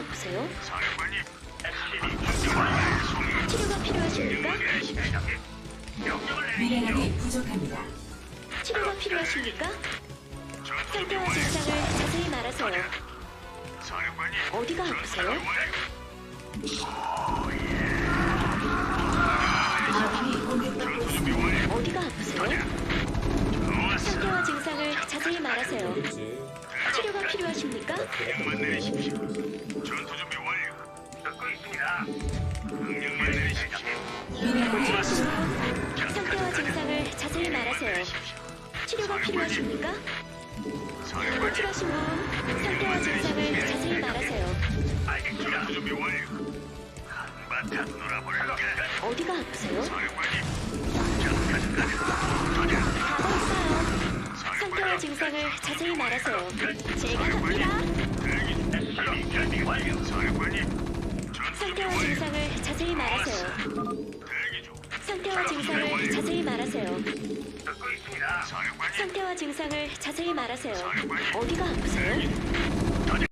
아프세요? 사령관님, SCB 준비 완료. 송이. 치료가 필요하십니까? 예, 대장님. 명령을 내리시죠. 미네랄이 부족합니다. 치료가 필요하십니까? 전투 준비 상태와 완료. 증상을 자세히 말하세요. 사령관님. 어디가 아프세요? 완료. 아군이 공격받고 전투 준비 있습니다. 완료. 어디가 아프세요? 좋았어. 상태와 증상을 자세히 말하세요. 가 필요하십니까? 명령만 내리십시오. 전투 준비 완료. 듣고 있습니다. 명령만 내리십시오. 미네랄이 부족합니다. 상태와 증상을 자세히 말하세요. 치료가 필요하십니까? 사령관님. 호출하신 분, 상태와 증상을 자세히 말하세요. 알겠습니다. 전투 준비 완료. 한바탕 놀아볼까? 어디가 아프세요? 사령관님. 증상을 자세히 말하세요. 제가 준비 상태와. 증상을 자세히 말하세요. 상태와 증상을 자세히 말하세요. 상태와 증상을 자세히 말하세요. 어디가 아프세요?